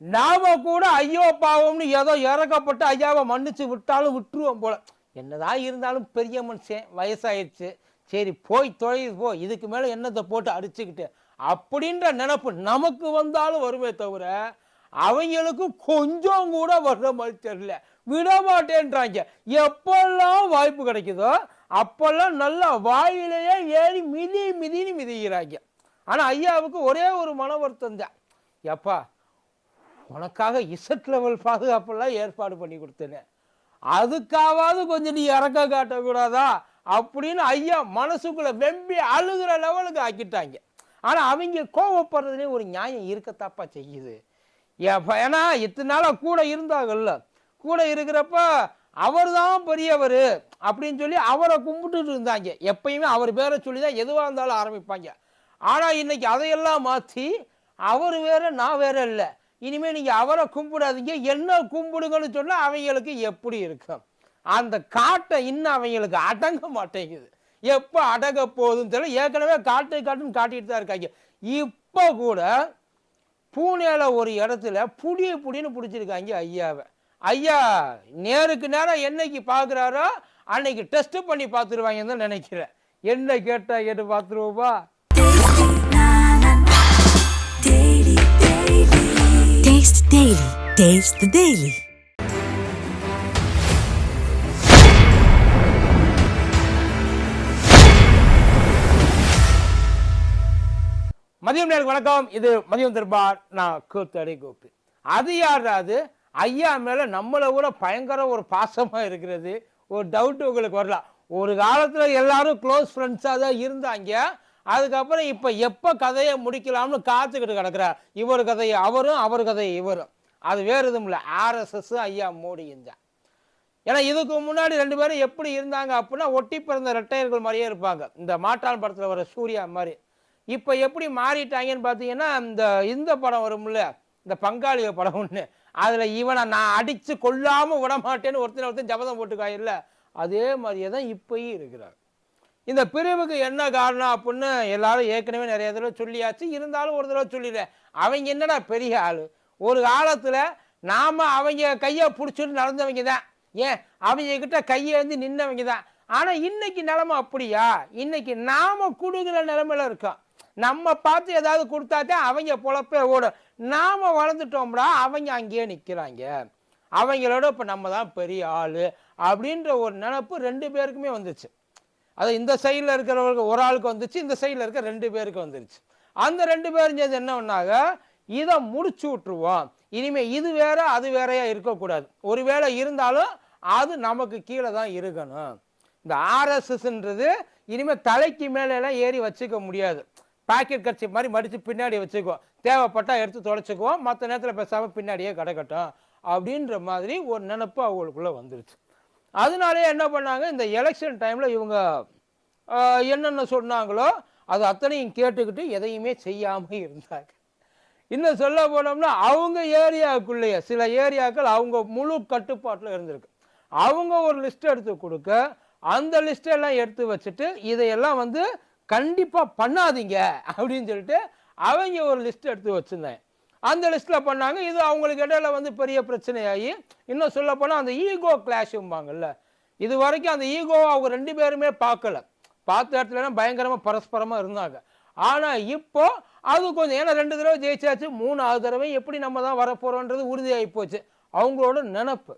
நாம கூட ஐயோ பாவம்னு ஏதோ இறக்கப்பட்டு ஐயாவை மன்னிச்சு விட்டாலும் விட்டுருவோம் போல. என்னதான் இருந்தாலும் பெரிய மனுஷன் வயசாயிடுச்சு. சரி போய் தொழில் போ. இதுக்கு மேலே என்னத்தை போட்டு அடிச்சுக்கிட்டு அப்படின்ற நினப்பு நமக்கு வந்தாலும் வருமே தவிர அவங்களுக்கு கொஞ்சம் கூட வர்ற மாதிரி தெரியல. விடமாட்டேன்றாங்க எப்பெல்லாம் வாய்ப்பு கிடைக்குதோ அப்பெல்லாம் நல்லா வாயிலேயே ஏறி மிதி மிதின்னு மிதிக்கிறாங்க. ஆனால் ஐயாவுக்கு ஒரே ஒரு மன வருத்தம் தான். எப்பா உனக்காக இசட் லெவல் பாதுகாப்பெல்லாம் ஏற்பாடு பண்ணி கொடுத்தேனே. அதுக்காவது கொஞ்சம் நீ இறக்க காட்டக்கூடாதா? அப்படின்னு ஐயா மனசுக்குள்ளே வெம்பி அழுகிற லெவலுக்கு ஆக்கிட்டாங்க. ஆனால் அவங்க கோவப்படுறதுலேயும் ஒரு நியாயம் இருக்கத்தாப்பா செய்யுது. ஏன்னா இத்தனை நாளாக கூட இருந்தாங்கல்ல. கூட இருக்கிறப்ப அவர் தான் பெரியவர் அப்படின்னு சொல்லி அவரை கும்பிட்டுட்டு இருந்தாங்க. எப்பயுமே அவர் பேரை சொல்லி தான் எதுவாக இருந்தாலும் ஆரம்பிப்பாங்க. ஆனால் இன்னைக்கு அதையெல்லாம் மாற்றி அவர் வேற நான் வேற இல்லை. இனிமேல் நீங்கள் அவரை கும்பிடாதீங்க. என்ன கும்பிடுங்கன்னு சொன்னால் அவங்களுக்கு எப்படி இருக்கும்? அந்த காட்டை இன்னும் அவங்களுக்கு அடங்க மாட்டேங்குது. எப்போ அடங்க போகுதுன்னு தெரியல. ஏற்கனவே காட்டு காட்டுன்னு காட்டிட்டு தான் இருக்காங்க. இப்போ கூட பூனேல ஒரு இடத்துல புடிய புடின்னு பிடிச்சிருக்காங்க ஐயாவை. ஐயா நேருக்கு நேரம் என்னைக்கு பார்க்குறாரோ அன்னைக்கு டெஸ்ட்டு பண்ணி பார்த்துருவாங்கன்னு தான் நினைக்கிறேன். என்ன கேட்டால் கேட்டு பார்த்துருவோப்பா Taste the Daily. மதியம் நேருக்கு வணக்கம். இது மதியம் திருபார். நான் கூத்தடி கோபி. அது யாராவது ஐயா மேல நம்மளை விட பயங்கர ஒரு பாசமா இருக்கிறது. ஒரு டவுட் உங்களுக்கு வரலாம் ஒரு காலத்தில் எல்லாரும் க்ளோஸ் ஃப்ரெண்ட்ஸாக தான் இருந்தாங்க. அதுக்கப்புறம் இப்போ எப்போ கதையை முடிக்கலாம்னு காத்துக்கிட்டு கிடக்கிறார். இவர் கதையை அவரும் அவர் கதையை இவரும். அது வேறு எதுவும் இல்லை. ஆர்எஸ்எஸ் ஐயா மோடியும் தான் ஏன்னா இதுக்கு முன்னாடி ரெண்டு பேரும் எப்படி இருந்தாங்க அப்படின்னா ஒட்டி பிறந்த ரெட்டையர்கள் மாதிரியே இருப்பாங்க. இந்த மாட்டான் படத்தில் வர சூர்யா மாதிரி. இப்போ எப்படி மாறிட்டாங்கன்னு பார்த்தீங்கன்னா இந்த இந்த படம் வரும்ல இந்த பங்காளிய படம் ஒன்று அதில் இவனை நான் அடித்து கொல்லாமல் விட மாட்டேன்னு ஒருத்தர் ஒருத்தர் ஜபதம் போட்டுக்காயில்ல அதே மாதிரியே தான் இப்பயும் இருக்கிறார். இந்த பிரிவுக்கு என்ன காரணம் அப்படின்னு எல்லாரும் ஏற்கனவே நிறைய தடவை சொல்லியாச்சு. இருந்தாலும் ஒரு தடவை சொல்லிடுறேன். அவங்க என்னடா பெரிய ஆள்? ஒரு காலத்தில் நாம் அவங்க கையை பிடிச்சிட்டு நடந்தவங்க தான். ஏன்? அவங்க கிட்ட கையை வந்து நின்னவங்க தான். ஆனால் இன்னைக்கு நிலமை அப்படியா? இன்னைக்கு நாம் கொடுக்குற நிலமையில இருக்கோம். நம்ம பார்த்து ஏதாவது கொடுத்தாதான் அவங்க பொழப்பே ஓடும். நாம வளர்ந்துட்டோம்டா அவங்க அங்கேயே நிற்கிறாங்க அவங்களோட இப்போ நம்ம தான் பெரிய ஆள் அப்படின்ற ஒரு நினப்பு ரெண்டு பேருக்குமே வந்துச்சு. அது இந்த சைடில் இருக்கிறவங்களுக்கு ஒரு ஆளுக்கு வந்துச்சு இந்த சைடில் இருக்க ரெண்டு பேருக்கு வந்துருச்சு. அந்த ரெண்டு பேரும் சேர்ந்து என்ன ஒன்றாக இதை முடிச்சு விட்டுருவோம். இனிமே இது வேற அது வேறையா இருக்கக்கூடாது. ஒருவேளை இருந்தாலும் அது நமக்கு கீழே தான் இருக்கணும். இந்த ஆர்எஸ்எஸ்ன்றது இனிமேல் தலைக்கு மேலெல்லாம் ஏறி வச்சுக்க முடியாது. பாக்கெட் கட்சி மாதிரி மடித்து பின்னாடி வச்சுக்குவோம். தேவைப்பட்டா எடுத்து தொலைச்சிக்குவோம். மற்ற நேரத்தில் பேசாமல் பின்னாடியே கிடக்கட்டும். அப்படின்ற மாதிரி ஒரு நினப்பு அவங்களுக்குள்ளே வந்துருச்சு. அதனாலே என்ன பண்ணாங்க? இந்த எலெக்ஷன் டைமில் இவங்க என்னென்ன சொன்னாங்களோ அது அத்தனையும் கேட்டுக்கிட்டு எதையுமே செய்யாமல் இருந்தாங்க. இன்னும் சொல்ல போனோம்னா அவங்க ஏரியாவுக்குள்ளேயே சில ஏரியாக்கள் அவங்க முழு கட்டுப்பாட்டில் இருந்திருக்கு. அவங்க ஒரு லிஸ்ட் எடுத்து கொடுக்க அந்த லிஸ்டெல்லாம் எடுத்து வச்சுட்டு இதையெல்லாம் வந்து கண்டிப்பாக பண்ணாதீங்க அப்படின்னு சொல்லிட்டு அவங்க ஒரு லிஸ்ட் எடுத்து வச்சுருந்தேன் அந்த லிஸ்ட்டில் பண்ணாங்க. இது அவங்களுக்கு இடையில வந்து பெரிய பிரச்சனையாகி இன்னும் சொல்ல போனால் அந்த ஈகோ கிளாஷும்பாங்கல்ல இது வரைக்கும் அந்த ஈகோவை அவங்க ரெண்டு பேருமே பார்க்கல. பார்த்த இடத்துலனா பயங்கரமாக பரஸ்பரமாக இருந்தாங்க. ஆனால் இப்போது அது கொஞ்சம் ஏன்னா ரெண்டு தடவை ஜெயிச்சாச்சு மூணாவது தடவை எப்படி நம்ம தான் வரப்போகிறோன்றது உறுதியாகி போச்சு. அவங்களோட நினப்பு.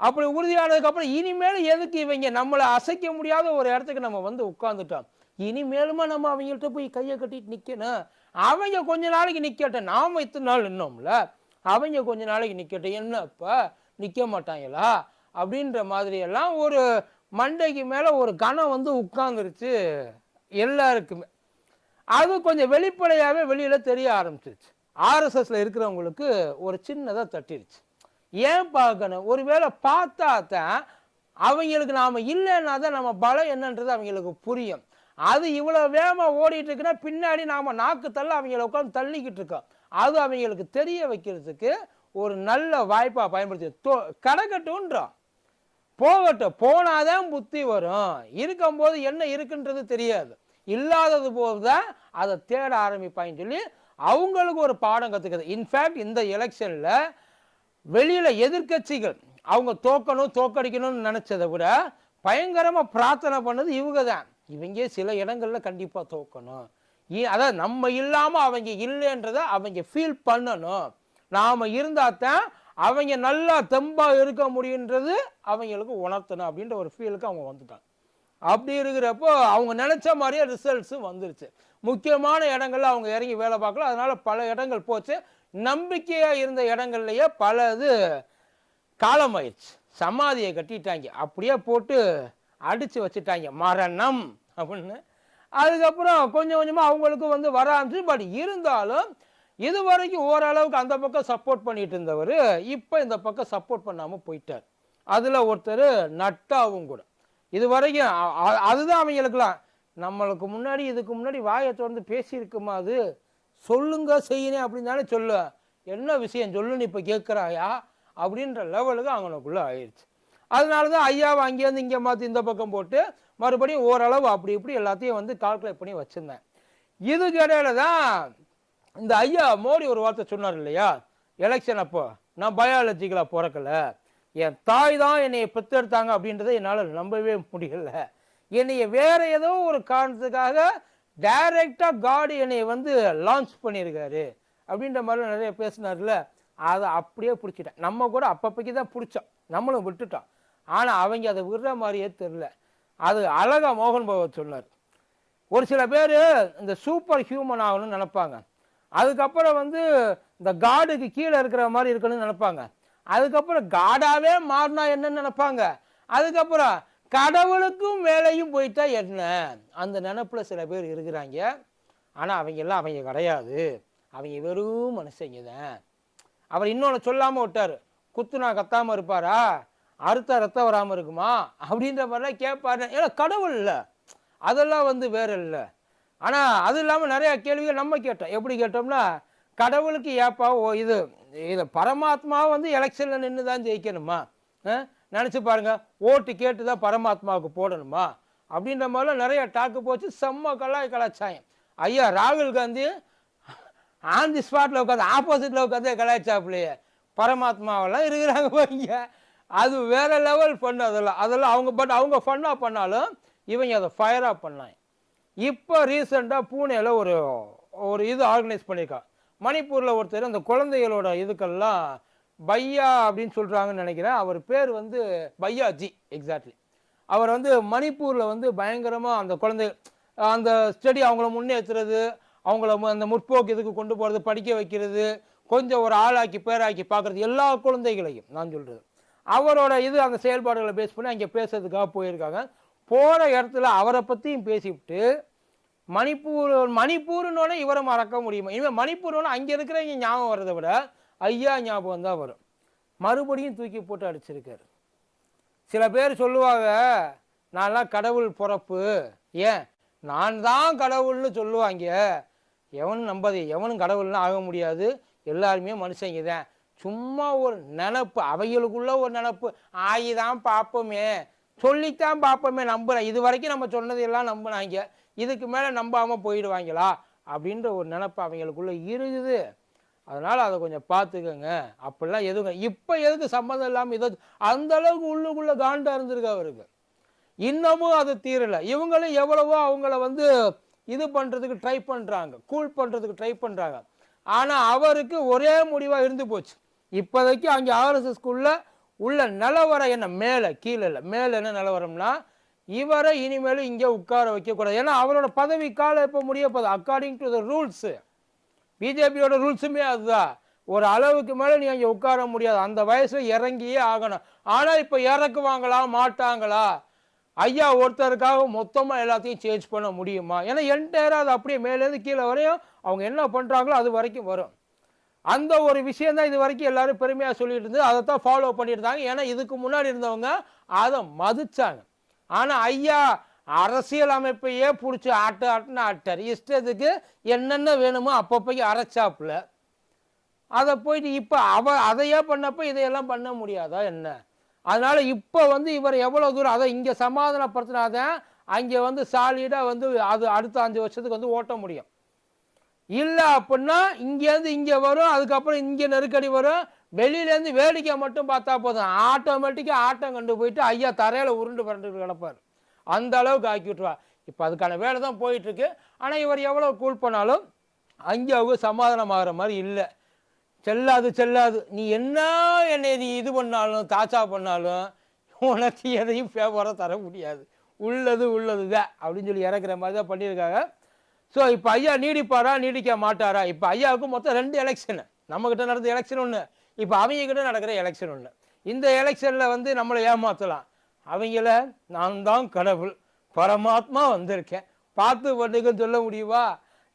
அப்படி உறுதியானதுக்கப்புறம் இனிமேல் எதுக்கு இவங்க நம்மளை அசைக்க முடியாத ஒரு இடத்துக்கு நம்ம வந்து உட்காந்துட்டோம் இனிமேலுமா நம்ம அவங்கள்ட்ட போய் கையை கட்டிட்டு நிற்கணும் அவங்க கொஞ்ச நாளைக்கு நிற்கட்டும் நாம் இத்தனை நாள் நின்னோம்ல? அவங்க கொஞ்ச நாளைக்கு நிற்கட்டும் என்னப்பா? நிற்க மாட்டாங்களா? அப்படின்ற மாதிரியெல்லாம் ஒரு மண்டைக்கு மேலே ஒரு கணம் வந்து உட்காந்துருச்சு எல்லாருக்குமே. அது கொஞ்சம் வெளிப்படையாகவே வெளியில் தெரிய ஆரம்பிச்சிருச்சு. ஆர்எஸ்எஸ்ல இருக்கிறவங்களுக்கு ஒரு சின்னதாக தட்டிருச்சு. ஏன் பார்க்கணும்? ஒருவேளை பார்த்தா தான் அவங்களுக்கு நாம் இல்லைன்னா தான் நம்ம பலம் என்னன்றது அவங்களுக்கு புரியும். அது இவ்வளோ வேகமாக ஓடிட்டு இருக்குன்னா பின்னாடி நாம் நாக்கு தள்ள அவங்கள உட்காந்து தள்ளிக்கிட்டு இருக்கோம். அது அவங்களுக்கு தெரிய வைக்கிறதுக்கு ஒரு நல்ல வாய்ப்பாக பயன்படுத்தி தோ கடக்கட்டுன்றோம் போகட்டும் போனாதான் புத்தி வரும். இருக்கும்போது என்ன இருக்குன்றது தெரியாது. இல்லாதது போது தான் அதை தேட ஆரம்பிப்பாங்கன்னு சொல்லி அவங்களுக்கு ஒரு பாடம் கற்றுக்குது இன்ஃபேக்ட் இந்த எலெக்ஷனில் வெளியில் எதிர்க்கட்சிகள் அவங்க தோக்கணும் தோக்கடிக்கணும்னு நினச்சதை விட பயங்கரமாக பிரார்த்தனை பண்ணது இவங்க தான் இவங்க சில இடங்களில் கண்டிப்பாக தோக்கணும். இ- அதாவது நம்ம இல்லாமல் அவங்க இல்லைன்றதை அவங்க ஃபீல் பண்ணணும். நாம் இருந்தால் தான் அவங்க நல்லா தெம்பாக இருக்க முடியுன்றது அவங்களுக்கு உணர்த்தணும் அப்படின்ற ஒரு ஃபீலுக்கு அவங்க வந்துட்டாங்க. அப்படி இருக்கிறப்போ அவங்க நினச்ச மாதிரியே ரிசல்ட்ஸும் வந்துருச்சு. முக்கியமான இடங்கள்ல அவங்க இறங்கி வேலை பார்க்கல. அதனால் பல இடங்கள் போச்சு. நம்பிக்கையாக இருந்த இடங்கள்லையே பல இது காலமாயிடுச்சு சமாதியை கட்டிட்டாங்க. அப்படியே போட்டு அடித்து வச்சுட்டாங்க. மரணம் அப்படின்னு. அதுக்கப்புறம் கொஞ்சம் கொஞ்சமாக அவங்களுக்கு வந்து வர ஆரம்பிச்சு பட் இருந்தாலும் இது வரைக்கும் ஓரளவுக்கு அந்த பக்கம் சப்போர்ட் பண்ணிட்டு இருந்தவர் இப்போ இந்த பக்கம் சப்போர்ட் பண்ணாமல் போயிட்டார். அதில் ஒருத்தர் நட்டாவும் கூட. இது வரைக்கும் அதுதான் அவங்களுக்குலாம் நம்மளுக்கு முன்னாடி இதுக்கு முன்னாடி வாயை திறந்து பேசியிருக்குமா அது? சொல்லுங்க செய்யணும் அப்படின்னு தானே சொல்லு. என்ன விஷயம்? சொல்லுன்னு இப்போ கேட்குறாயா அப்படின்ற லெவலுக்கு அவங்களுக்குள்ளே ஆயிடுச்சு அதனால தான் ஐயாவை அங்கேருந்து இங்கே மாற்றி இந்த பக்கம் போட்டு மறுபடியும் ஓரளவு அப்படி இப்படி எல்லாத்தையும் வந்து கால்குலேட் பண்ணி வச்சுருந்தேன். இதுக்கு இடையில தான் இந்த ஐயா மோடி ஒரு வார்த்தை சொன்னார் இல்லையா? எலெக்ஷன் அப்போ. நான் பயாலஜிக்கலாக பிறக்கல என் தாய் தான் என்னை பெற்றெடுத்தாங்க அப்படின்றத என்னால் நம்பவே முடியல. என்னைய வேற ஏதோ ஒரு காரணத்துக்காக டைரெக்டாக காடு என்னை வந்து லான்ச் பண்ணியிருக்காரு அப்படின்ற மாதிரி நிறைய பேசினார்ல. அதை அப்படியே பிடிச்சிட்டேன். நம்ம கூட அப்பப்போக்கி தான் பிடிச்சோம். நம்மளும் விட்டுட்டோம். ஆனால் அவங்க அதை விடுற மாதிரியே தெரில அது அழகா மோகன் பகவத் சொன்னார். ஒரு சில பேர் இந்த சூப்பர் ஹியூமன் ஆகணும்னு நினைப்பாங்க. அதுக்கப்புறம் வந்து இந்த காடுக்கு கீழே இருக்கிற மாதிரி இருக்கணும்னு நினைப்பாங்க. அதுக்கப்புறம் காடாவே மாறினா என்னன்னு நினைப்பாங்க. அதுக்கப்புறம் கடவுளுக்கும் மேலேயும் போயிட்டா என்ன? அந்த நினப்பில் சில பேர் இருக்கிறாங்க. ஆனால் அவங்க எல்லாம் அவங்க கிடையாது. அவங்க வெறும் மனுஷங்க தான். அவர் இன்னொன்று சொல்லாமல் விட்டார். குத்துனா கத்தாமல் இருப்பாரா? அறுத்த ரத்தம் வராமல் இருக்குமா? அப்படின்ற மாதிரிலாம் கேட்பாரு. ஏன்னா கடவுள் இல்லை. அதெல்லாம் வந்து வேற இல்லை. ஆனால் அது இல்லாமல் நிறையா கேள்விகள் நம்ம கேட்டோம். எப்படி கேட்டோம்னா கடவுளுக்கு ஏப்பா ஓ இது இதை பரமாத்மா வந்து எலெக்ஷனில் நின்று தான் ஜெயிக்கணுமா நினச்சி பாருங்க ஓட்டு கேட்டு தான் பரமாத்மாவுக்கு போடணுமா? அப்படின்ற மாதிரிலாம் நிறைய டாக்கு போச்சு செம்ம கலாய் கலாச்சாயம். ஐயா ராகுல் காந்தி ஆன் தி ஸ்பாட்டில் உட்காந்து ஆப்போசிட்டில் உட்காந்து கலாய்ச்சாப்புலையே பரமாத்மாவெல்லாம் இருக்கிறாங்க போய்ங்க அது வேறு லெவல் ஃபன் அதெல்லாம். அதெல்லாம் அவங்க பட் அவங்க ஃபன்னாக பண்ணாலும் இவங்க அதை ஃபயராக பண்ணாங்க. இப்போ ரீசெண்டாக பூனேல ஒரு ஒரு இது ஆர்கனைஸ் பண்ணியிருக்காங்க மணிப்பூரில் ஒருத்தர் அந்த குழந்தைகளோட இதுக்கெல்லாம் பையா அப்படின்னு சொல்கிறாங்கன்னு நினைக்கிறேன். அவர் பேர் வந்து பையா ஜி எக்ஸாக்ட்லி அவர் வந்து மணிப்பூரில் வந்து பயங்கரமாக அந்த குழந்தை அந்த ஸ்டடி அவங்கள முன்னேற்றுறது அவங்கள மு- அந்த முற்போக்கு இதுக்கு கொண்டு போகிறது படிக்க வைக்கிறது கொஞ்சம் ஒரு ஆளாக்கி பேராக்கி பார்க்குறது எல்லா குழந்தைகளையும் நான் சொல்கிறது அவரோட இது அந்த செயல்பாடுகளை பேஸ் பண்ணி அங்கே பேசுறதுக்காக போயிருக்காங்க. போகிற இடத்துல அவரை பற்றியும் பேசிவிட்டு மணிப்பூர் மணிப்பூர்னோட இவரை மறக்க முடியுமா? இனிமேல் மணிப்பூர்னோட அங்கே இருக்கிறவங்க ஞாபகம் வரதை விட ஐயா ஞாபகம் தான் வரும். மறுபடியும் தூக்கி போட்டு அடிச்சிருக்காரு. சில பேர் சொல்லுவாங்க நான்லாம் கடவுள் பிறப்பு. ஏன்? நான் தான் கடவுள்னு சொல்லுவாங்க. எவனும் நம்பாது எவனும் கடவுள்னு ஆக முடியாது. எல்லாருமே மனுஷங்க தான். சும்மா ஒரு நினப்பு அவைகளுக்குள்ள ஒரு நினப்பு. ஆயிதான் பார்ப்போமே. சொல்லித்தான் பார்ப்போமே நம்புறேன். இது வரைக்கும் நம்ம சொன்னதையெல்லாம் நம்பினாங்க. இதுக்கு மேலே நம்பாமல் போயிடுவாங்களா அப்படின்ற ஒரு நினப்பு அவங்களுக்குள்ளே இருக்குது அதனால் அதை கொஞ்சம் பார்த்துக்கோங்க அப்படிலாம் எதுவும் இப்போ எதுக்கு சம்மந்தம் இல்லாமல் இதை அந்த அளவுக்கு உள்ளுக்குள்ளே காண்டாக இருந்திருக்கு அவருக்கு. இன்னமும் அது தீரலை. இவங்களும் எவ்வளவோ அவங்கள வந்து இது பண்ணுறதுக்கு ட்ரை பண்ணுறாங்க கூல் பண்ணுறதுக்கு ட்ரை பண்ணுறாங்க ஆனால் அவருக்கு ஒரே முடிவாக இருந்து போச்சு. இப்போதைக்கு அங்கே ஆர்எஸ்எஸ் ஸ்கூலில் உள்ள நிலவரம் என்ன? மேலே கீழே இல்லை. மேலே என்ன நிலவரம்னா இவரை இனிமேலும் இங்கே உட்கார வைக்கக்கூடாது. ஏன்னா அவரோட பதவி காலம் இப்போ முடிய போகுது? அக்கார்டிங் டு த ரூல்ஸு பிஜேபியோட ரூல்ஸுமே அதுதான். ஒரு அளவுக்கு மேலே நீ அங்கே உட்கார முடியாது. அந்த வயசில் இறங்கியே ஆகணும். ஆனால் இப்போ இறக்குவாங்களா? மாட்டாங்களா? ஐயா ஒருத்தருக்காக மொத்தமாக எல்லாத்தையும் சேஞ்ச் பண்ண முடியுமா? ஏன்னா என்டையராக அது அப்படியே மேலேருந்து கீழே வரையும் அவங்க என்ன பண்ணுறாங்களோ அது வரைக்கும் வரும். அந்த ஒரு விஷயம் தான் இது வரைக்கும் எல்லாரும் பெருமையாக சொல்லிட்டு இருந்தது. அதை தான் ஃபாலோ பண்ணியிருந்தாங்க ஏன்னா இதுக்கு முன்னாடி இருந்தவங்க அதை மதித்தாங்க ஆனால் ஐயா அரசியல் அமைப்பையே பிடிச்சி ஆட்டு ஆட்டுன்னு ஆட்டார் இஷ்டத்துக்கு என்னென்ன வேணுமோ அப்பப்போக்கு அரைச்சாப்புல. அதை போயிட்டு இப்போ அவ அதையே பண்ணப்போ இதையெல்லாம் பண்ண முடியாதா என்ன? அதனால் இப்போ வந்து இவர் எவ்வளோ தூரம் அதை இங்கே சமாதானப்படுத்தினாதான் அங்கே வந்து சாலிடாக வந்து அது அடுத்த அஞ்சு வருஷத்துக்கு வந்து ஓட்ட முடியும். இல்லை அப்படின்னா இங்கேருந்து இங்கே வரும் அதுக்கப்புறம் இங்கே நெருக்கடி வரும். வெளியிலேருந்து வேடிக்கை மட்டும் பார்த்தா போதும். ஆட்டோமேட்டிக்காக ஆட்டம் கண்டு போயிட்டு ஐயா தரையில் உருண்டு பரண்டு கிடப்பார். அந்த அளவுக்கு ஆக்கி விட்டுருவா இப்போ அதுக்கான வேலை தான் போயிட்டுருக்கு. ஆனால் இவர் எவ்வளோ கூல் பண்ணாலும் அங்கே அவங்க சமாதானம் ஆகிற மாதிரி இல்லை. செல்லாது செல்லாது. நீ என்ன என்னை நீ இது பண்ணாலும் தாச்சா பண்ணாலும் உனக்கு எதையும் ஃபேவராக தர முடியாது. உள்ளது உள்ளது தான் அப்படின்னு சொல்லி இறக்குற மாதிரி தான் பண்ணியிருக்காங்க. ஸோ இப்போ ஐயா நீடிப்பாரா? நீடிக்க மாட்டாரா? இப்போ ஐயாவுக்கு மொத்தம் ரெண்டு எலெக்ஷனு நம்மக்கிட்ட நடந்த எலெக்ஷன் ஒன்று இப்போ அவங்க கிட்ட நடக்கிற எலெக்ஷன் ஒன்று இந்த எலெக்ஷனில் வந்து நம்மளை ஏமாற்றலாம் அவங்கள நான் தான் கடவுள். பரமாத்மா வந்திருக்கேன். பார்த்து பண்ணுங்கன்னு சொல்ல முடியுமா?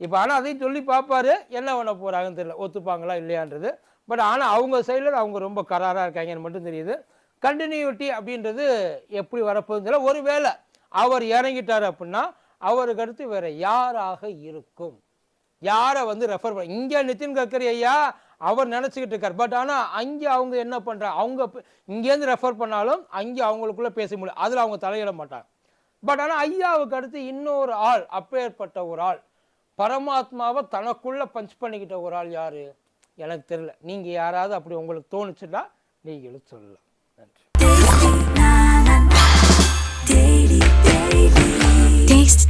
இப்போ ஆனால் அதையும் சொல்லி பார்ப்பாரு. என்ன பண்ண போகிறாங்கன்னு தெரியல. ஒத்துப்பாங்களா இல்லையான்றது. பட் ஆனால் அவங்க சைடில் அவங்க ரொம்ப கராராக இருக்காங்கன்னு மட்டும் தெரியுது. கண்டினியூட்டி அப்படின்றது எப்படி வரப்போகுதுன்னு தெரியல. ஒருவேளை அவர் இறங்கிட்டார் அப்படின்னா அவருக்கு அடுத்து வேற யாராக இருக்கும்? யாரை வந்து ரெஃபர் பண்ண இங்கே நிதின் கட்கரி ஐயா அவர் நினச்சிக்கிட்டு இருக்கார். பட் ஆனால் அங்கே அவங்க என்ன பண்ணுறாங்க அவங்க இங்கேருந்து ரெஃபர் பண்ணாலும் அங்கே அவங்களுக்குள்ள பேச முடியும் அதில் அவங்க தலையிட மாட்டாங்க. பட் ஆனால் ஐயாவுக்கு அடுத்து இன்னொரு ஆள் அப்பேற்பட்ட ஒரு ஆள். பரமாத்மாவை தனக்குள்ளே பஞ்ச் பண்ணிக்கிட்ட ஒரு ஆள் யார்? எனக்கு தெரியல. நீங்கள் யாராவது அப்படி உங்களுக்கு தோணுச்சுன்னா நீங்களும் சொல்லலாம். நன்றி.